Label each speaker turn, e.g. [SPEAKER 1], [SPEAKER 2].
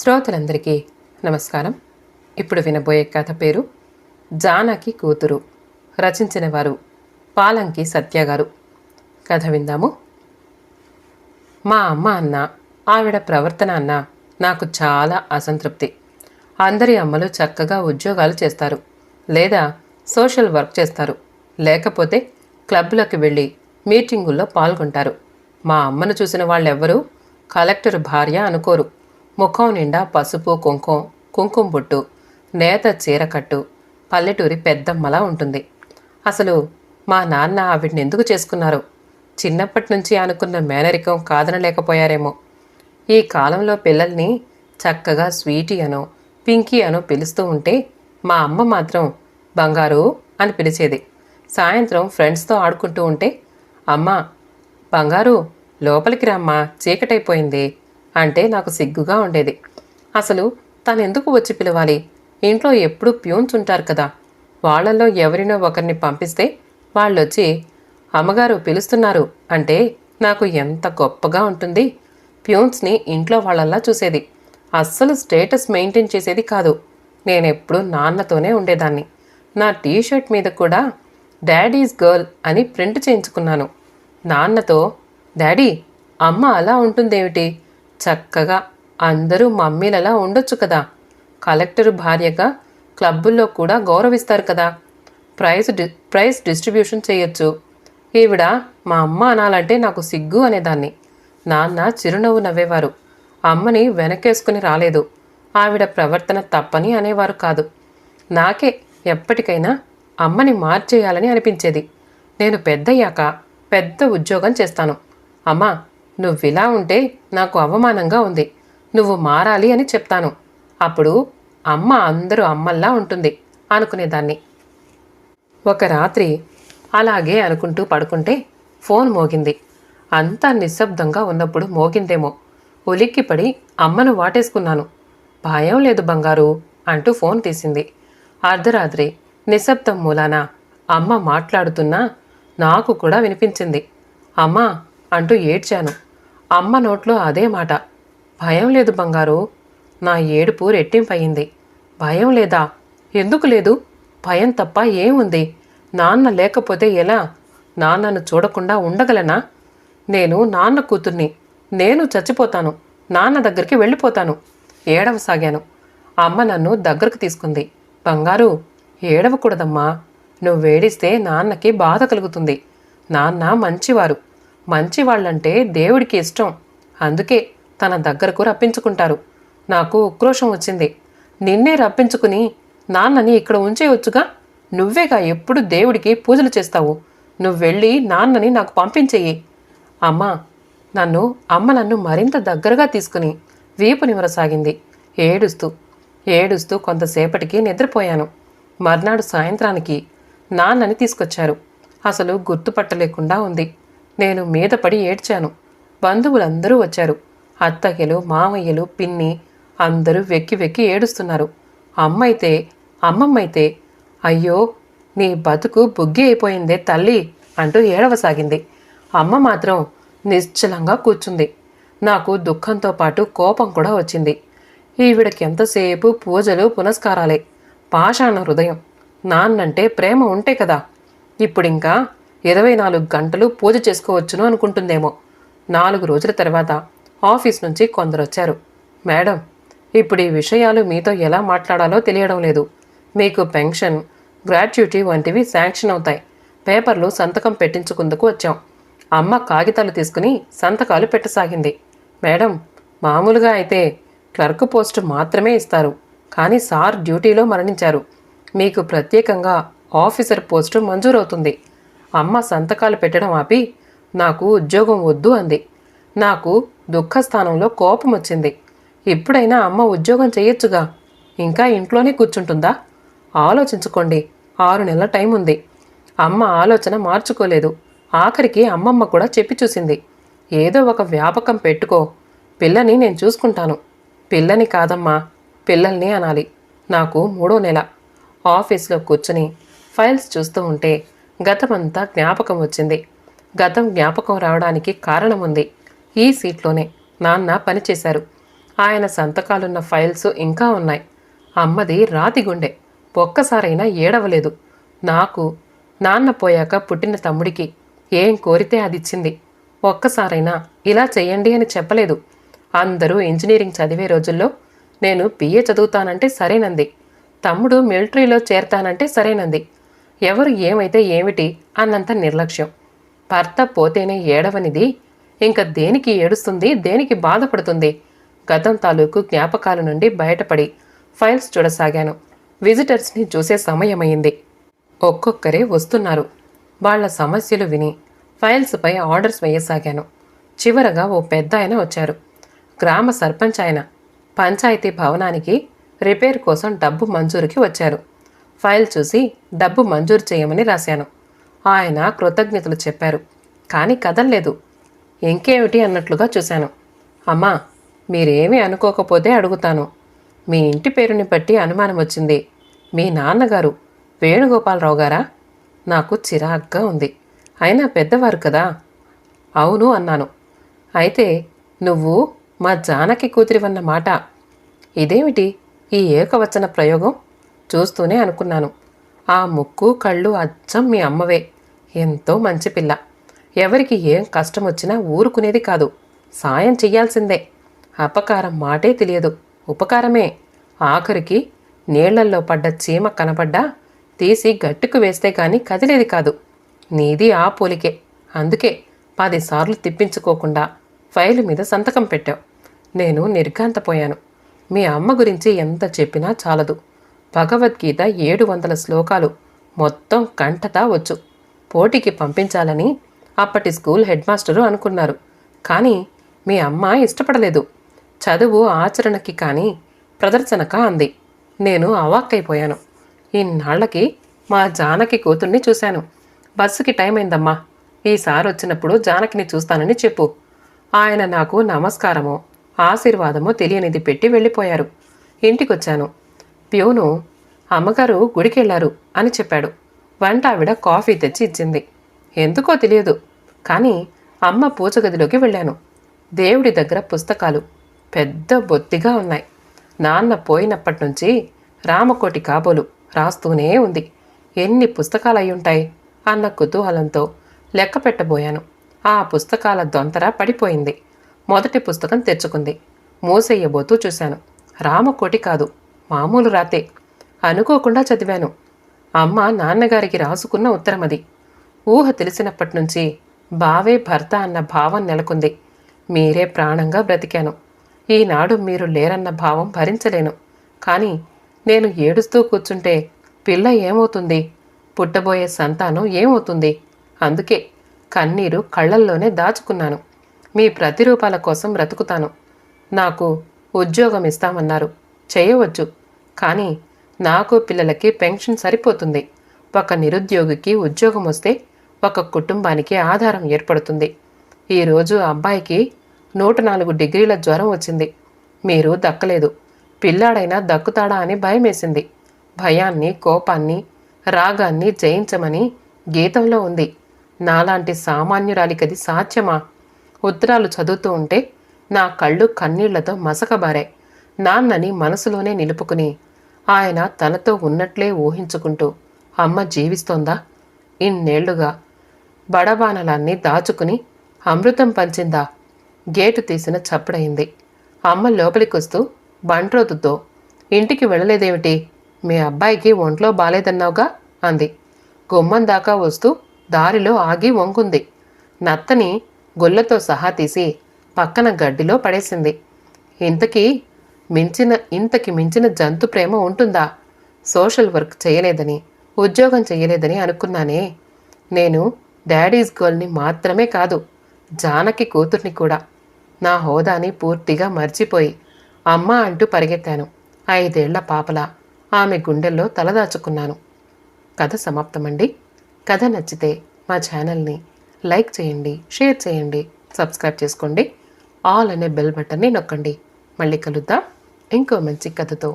[SPEAKER 1] శ్రోతలందరికీ నమస్కారం. ఇప్పుడు వినబోయే కథ పేరు జానకి కూతురు. రచించిన వారు పాలంకి సత్య గారు. కథ విందాము. మా అమ్మ అన్న ఆవిడ ప్రవర్తన అన్న నాకు చాలా అసంతృప్తి. అందరి అమ్మలు చక్కగా ఉద్యోగాలు చేస్తారు. లేదా సోషల్ వర్క్ చేస్తారు. లేకపోతే క్లబ్లకు వెళ్ళి మీటింగుల్లో పాల్గొంటారు. మా అమ్మను చూసిన వాళ్ళెవ్వరూ కలెక్టర్ భార్య అనుకోరు. ముఖం నిండా పసుపు కుంకుమ కుంకుమ బొట్టు నేత చీరకట్టు పల్లెటూరి పెద్దమ్మలా ఉంటుంది. అసలు మా నాన్న ఆవిడని ఎందుకు చేసుకున్నారు? చిన్నప్పటి నుంచి అనుకున్న మేనరికం కాదనలేకపోయారేమో. ఈ కాలంలో పిల్లల్ని చక్కగా స్వీటీ అనో పింకీ అనో పిలుస్తూ ఉంటే మా అమ్మ మాత్రం బంగారు అని పిలిచేది. సాయంత్రం ఫ్రెండ్స్తో ఆడుకుంటూ ఉంటే అమ్మ బంగారు లోపలికి రామ్మా చీకటైపోయింది. అంటే నాకు సిగ్గుగా ఉండేది. అసలు తను ఎందుకు వచ్చి పిలవాలి? ఇంట్లో ఎప్పుడూ ప్యూన్స్ ఉంటారు కదా. వాళ్ళల్లో ఎవరినో ఒకరిని పంపిస్తే వాళ్ళొచ్చి అమ్మగారు పిలుస్తున్నారు. అంటే నాకు ఎంత గొప్పగా ఉంటుంది. ప్యూన్స్ని ఇంట్లో వాళ్ళల్లా చూసేది. అస్సలు స్టేటస్ మెయింటైన్ చేసేది కాదు. నేనెప్పుడూ నాన్నతోనే ఉండేదాన్ని. నా టీ షర్ట్ మీద కూడా డాడీస్ గర్ల్ అని ప్రింట్ చేయించుకున్నాను. నాన్నతో డాడీ అమ్మ అలా ఉంటుందేమిటి? చక్కగా అందరూ మమ్మీలలా ఉండొచ్చు కదా. కలెక్టర్ భార్యగా క్లబ్బుల్లో కూడా గౌరవిస్తారు కదా. ప్రైజ్ డి ప్రైజ్ డిస్ట్రిబ్యూషన్ చేయొచ్చు. ఈవిడ మా అమ్మ అనాలంటే నాకు సిగ్గు అనేదాన్ని. నాన్న చిరునవ్వు నవ్వేవారు. అమ్మని వెనకేసుకుని రాలేదు. ఆవిడ ప్రవర్తన తప్పని అనేవారు కాదు. నాకే ఎప్పటికైనా అమ్మని మార్చేయాలని అనిపించేది. నేను పెద్దయ్యాక పెద్ద ఉద్యోగం చేస్తాను. అమ్మా నువ్విలా ఉంటే నాకు అవమానంగా ఉంది. నువ్వు మారాలి అని చెప్తాను. అప్పుడు అమ్మ అందరూ అమ్మల్లా ఉంటుంది అనుకునేదాన్ని. ఒక రాత్రి అలాగే అనుకుంటూ పడుకుంటే ఫోన్ మోగింది. అంతా నిశ్శబ్దంగా ఉన్నప్పుడు మోగిందేమో. ఉలిక్కిపడి అమ్మను వాటేసుకున్నాను. భయం లేదు బంగారు అంటూ ఫోన్ తీసింది. అర్ధరాత్రి నిశ్శబ్దం మూలాన అమ్మ మాట్లాడుతున్నా నాకు కూడా వినిపించింది. అమ్మా అంటూ ఏడ్చాను. అమ్మ నోట్లో అదే మాట. భయం లేదు బంగారు. నా ఏడుపు రెట్టింపయింది భయం లేదా? ఎందుకు లేదు? భయం తప్ప ఏముంది? నాన్న లేకపోతే ఎలా? నాన్నను చూడకుండా ఉండగలనా? నేను నాన్న కూతుర్ని. నేను చచ్చిపోతాను. నాన్న దగ్గరికి వెళ్ళిపోతాను. ఏడవసాగాను. అమ్మ నన్ను దగ్గరకు తీసుకుంది. బంగారు ఏడవకూడదమ్మా. నువ్వేడిస్తే నాన్నకి బాధ కలుగుతుంది. నాన్న మంచివారు. మంచివాళ్ళంటే దేవుడికి ఇష్టం. అందుకే తన దగ్గరకు రప్పించుకుంటారు. నాకు ఉక్రోషం వచ్చింది. నిన్నే రప్పించుకుని నాన్నని ఇక్కడ ఉంచేయొచ్చుగా? నువ్వేగా ఎప్పుడు దేవుడికి పూజలు చేస్తావు? నువ్వెళ్ళి నాన్నని నాకు పంపించేయి అమ్మా నన్ను అమ్మ నన్ను మరింత దగ్గరగా తీసుకుని వీపు నిమరసాగింది ఏడుస్తూ ఏడుస్తూ కొంతసేపటికి నిద్రపోయాను. మర్నాడు సాయంత్రానికి నాన్నని తీసుకొచ్చారు. అసలు గుర్తుపట్టలేకుండా ఉంది. నేను మీద పడి ఏడ్చాను. బంధువులందరూ వచ్చారు. అత్తయ్యలు మామయ్యలు పిన్ని అందరూ వెక్కి వెక్కి ఏడుస్తున్నారు. అమ్మైతే అమ్మమ్మైతే అయ్యో నీ బతుకు బుగ్గి అయిపోయిందే తల్లి అంటూ ఏడవసాగింది. అమ్మ మాత్రం నిశ్చలంగా కూర్చుంది. నాకు దుఃఖంతో పాటు కోపం కూడా వచ్చింది. ఈవిడకి ఎంతసేపు పూజలు పునస్కారాలే. పాషాణ హృదయం. నాన్నంటే ప్రేమ ఉంటే కదా. ఇప్పుడింకా ఇరవై నాలుగు గంటలు పూజ చేసుకోవచ్చును అనుకుంటుందేమో. నాలుగు రోజుల తర్వాత ఆఫీస్ నుంచి కొందరు వచ్చారు మేడం ఇప్పుడు ఈ విషయాలు మీతో ఎలా మాట్లాడాలో తెలియడం లేదు. మీకు పెన్షన్ గ్రాట్యుటీ వంటివి శాంక్షన్ అవుతాయి. పేపర్లు సంతకం పెట్టించుకుందుకు వచ్చాం. అమ్మ కాగితాలు తీసుకుని సంతకాలు పెట్టసాగింది. మేడం మామూలుగా అయితే క్లర్క్ పోస్ట్ మాత్రమే ఇస్తారు. కానీ సార్ డ్యూటీలో మరణించారు. మీకు ప్రత్యేకంగా ఆఫీసర్ పోస్టు మంజూరవుతుంది. అమ్మ సంతకాలు పెట్టడం ఆపి నాకు ఉద్యోగం వద్దు అంది. నాకు దుఃఖస్థానంలో కోపం వచ్చింది. ఇప్పుడైనా అమ్మ ఉద్యోగం చేయొచ్చుగా? ఇంకా ఇంట్లోనే కూర్చుంటుందా? ఆలోచించుకోండి. ఆరు నెలల టైం ఉంది. అమ్మ ఆలోచన మార్చుకోలేదు. ఆఖరికి అమ్మమ్మ కూడా చెప్పి చూసింది. ఏదో ఒక వ్యాపకం పెట్టుకో. పిల్లని నేను చూసుకుంటాను. పిల్లని కాదమ్మా. పిల్లల్ని అనాలి. నాకు మూడో నెల. ఆఫీస్లో కూర్చుని ఫైల్స్ చూస్తూ ఉంటే గతమంతా జ్ఞాపకం వచ్చింది. గతం జ్ఞాపకం రావడానికి కారణం ఉంది ఈ సీట్లోనే నాన్న పనిచేశారు. ఆయన సంతకాలున్న ఫైల్స్ ఇంకా ఉన్నాయి. అమ్మది రాతి గుండె. ఒక్కసారైనా ఏడవలేదు. నాకు నాన్న పోయాక పుట్టిన తమ్ముడికి ఏం కోరితే అది ఇచ్చింది ఒక్కసారైనా ఇలా చేయండి అని చెప్పలేదు. అందరూ ఇంజనీరింగ్ చదివే రోజుల్లో నేను బిఏ చదువుతానంటే సరేనంది. తమ్ముడు మిలిటరీలో చేరతానంటే సరేనంది. ఎవరు ఏమైతే ఏమిటి అన్నంత నిర్లక్ష్యం. భర్త పోతేనే ఏడవనిది ఇంక దేనికి ఏడుస్తుంది దేనికి బాధపడుతుంది? గతం తాలూకు జ్ఞాపకాల నుండి బయటపడి ఫైల్స్ చూడసాగాను. విజిటర్స్ని చూసే సమయమైంది. ఒక్కొక్కరే వస్తున్నారు. వాళ్ళ సమస్యలు విని ఫైల్స్పై ఆర్డర్స్ వేయసాగాను. చివరగా ఓ పెద్ద ఆయన వచ్చారు. గ్రామ సర్పంచ్ ఆయన. పంచాయతీ భవనానికి రిపేర్ కోసం డబ్బు మంజూరుకి వచ్చారు. ఫైల్ చూసి డబ్బు మంజూరు చేయమని రాశాను. ఆయన కృతజ్ఞతలు చెప్పారు. కానీ కదల్లేదు. ఇంకేమిటి అన్నట్లుగా చూశాను. అమ్మా మీరేమీ అనుకోకపోతే అడుగుతాను. మీ ఇంటి పేరుని బట్టి అనుమానం వచ్చింది. మీ నాన్నగారు వేణుగోపాలరావు గారా? నాకు చిరాగ్గా ఉంది. అయినా పెద్దవారు కదా? అవును అన్నాను. అయితే నువ్వు మా జానకి కూతురివన్న మాట. ఇదేమిటి? ఈ ఏకవచన ప్రయోగం? చూస్తూనే అనుకున్నాను. ఆ ముక్కు కళ్ళు అచ్చం మీ అమ్మవే. ఎంతో మంచి పిల్ల. ఎవరికి ఏం కష్టం వచ్చినా ఊరుకునేది కాదు. సాయం చెయ్యాల్సిందే. అపకారం మాటే తెలియదు. ఉపకారమే. ఆఖరికి నీళ్ళల్లో పడ్డ చీమ కనపడ్డా తీసి గట్టుకు వేస్తే కానీ కదిలేది కాదు. నీది ఆ పోలికే. అందుకే పదిసార్లు తిప్పించుకోకుండా ఫైలు మీద సంతకం పెట్టావు. నేను నిర్ఘాంతపోయాను. మీ అమ్మ గురించి ఎంత చెప్పినా చాలదు. భగవద్గీత ఏడు వందల శ్లోకాలు. మొత్తం కంటతా వచ్చు. పోటీకి పంపించాలని అప్పటి స్కూల్ హెడ్ మాస్టరు అనుకున్నారు. కానీ మీ అమ్మ ఇష్టపడలేదు. చదువు ఆచరణకి కానీ ప్రదర్శనక అంది. నేను అవాక్కైపోయాను. ఇన్నాళ్ళకి మా జానకి కూతుర్ని చూశాను. బస్సుకి టైం అయిందమ్మా. ఈసారి వచ్చినప్పుడు జానకిని చూస్తానని చెప్పు. ఆయన నాకు నమస్కారమో ఆశీర్వాదమో తెలియనిది పెట్టి వెళ్ళిపోయారు. ఇంటికొచ్చాను. ప్యూను అమ్మగారు గుడికెళ్ళారు అని చెప్పాడు. వంట ఆవిడ కాఫీ తెచ్చి ఇచ్చింది. ఎందుకో తెలియదు కానీ అమ్మ పూజగదిలోకి వెళ్ళాను. దేవుడి దగ్గర పుస్తకాలు పెద్ద బొత్తిగా ఉన్నాయి. నాన్న పోయినప్పటి నుంచి రామకోటి కాబోలు రాస్తూనే ఉంది. ఎన్ని పుస్తకాలయ్యుంటాయి? అన్న కుతూహలంతో లెక్క పెట్టబోయాను. ఆ పుస్తకాల దొంతర పడిపోయింది. మొదటి పుస్తకం తెచ్చుకుంది. మూసేయబోతూ చూశాను. రామకోటి కాదు మామూలు రాతే. అనుకోకుండా చదివాను. అమ్మ నాన్నగారికి రాసుకున్న ఉత్తరమది. ఊహ తెలిసినప్పటి నుంచి బావే భర్త అన్న భావం నెలకొంది. మీరే ప్రాణంగా బ్రతికాను. ఈనాడు మీరు లేరన్న భావం భరించలేను. కానీ నేను ఏడుస్తూ కూర్చుంటే పిల్ల ఏమవుతుంది? పుట్టబోయే సంతానం ఏమవుతుంది? అందుకే కన్నీరు కళ్ళల్లోనే దాచుకున్నాను. మీ ప్రతిరూపాల కోసం బ్రతుకుతాను. నాకు ఉద్యోగం ఇస్తామన్నారు. చేయవచ్చు. కానీ నాకు పిల్లలకి పెన్షన్ సరిపోతుంది. ఒక నిరుద్యోగికి ఉద్యోగం వస్తే ఒక కుటుంబానికి ఆధారం ఏర్పడుతుంది. ఈరోజు అబ్బాయికి నూట నాలుగు డిగ్రీల జ్వరం వచ్చింది. మీరు దక్కలేదు. పిల్లాడైనా దక్కుతాడా అని భయమేసింది. భయాన్ని కోపాన్ని రాగాన్ని జయించమని గీతంలో ఉంది. నాలాంటి సామాన్యురాలికది సాధ్యమా? ఉత్తరాలు చదువుతూ ఉంటే నా కళ్ళు కన్నీళ్ళతో మసకబారాయి నాన్నని మనసులోనే నిలుపుకుని ఆయన తనతో ఉన్నట్లే ఊహించుకుంటూ అమ్మ జీవిస్తోందా? ఇన్నేళ్ళుగా బడబానలాన్ని దాచుకుని అమృతం పంచిందా? గేటు తీసిన చప్పుడైంది అమ్మ లోపలికొస్తూ బంట్రోతుతో ఇంటికి వెళ్ళలేదేమిటి? మీ అబ్బాయికి ఒంట్లో బాలేదన్నావుగా? అంది. గుమ్మం దాకా వస్తూ దారిలో ఆగి వంకుంది. నత్తని గొల్లతో సహా తీసి పక్కన గడ్డిలో పడేసింది. ఇంతకీ మించిన ఇంతకి మించిన జంతు ప్రేమ ఉంటుందా? సోషల్ వర్క్ చేయలేదని ఉద్యోగం చేయలేదని అనుకున్నానే. నేను డాడీస్ గర్ల్ని మాత్రమే కాదు జానకి కూతుర్ని కూడా. నా హోదాని పూర్తిగా మర్చిపోయి అమ్మ అంటూ పరిగెత్తాను. ఐదేళ్ళ పాపలా ఆమె గుండెల్లో తలదాచుకున్నాను. కథ సమాప్తమండి. కథ నచ్చితే మా ఛానల్ని లైక్ చేయండి షేర్ చేయండి సబ్స్క్రైబ్ చేసుకోండి. ఆల్ అనే బెల్ బటన్ని నొక్కండి. మళ్ళీ కలుద్దాం. ఇంకో మంచి కథతో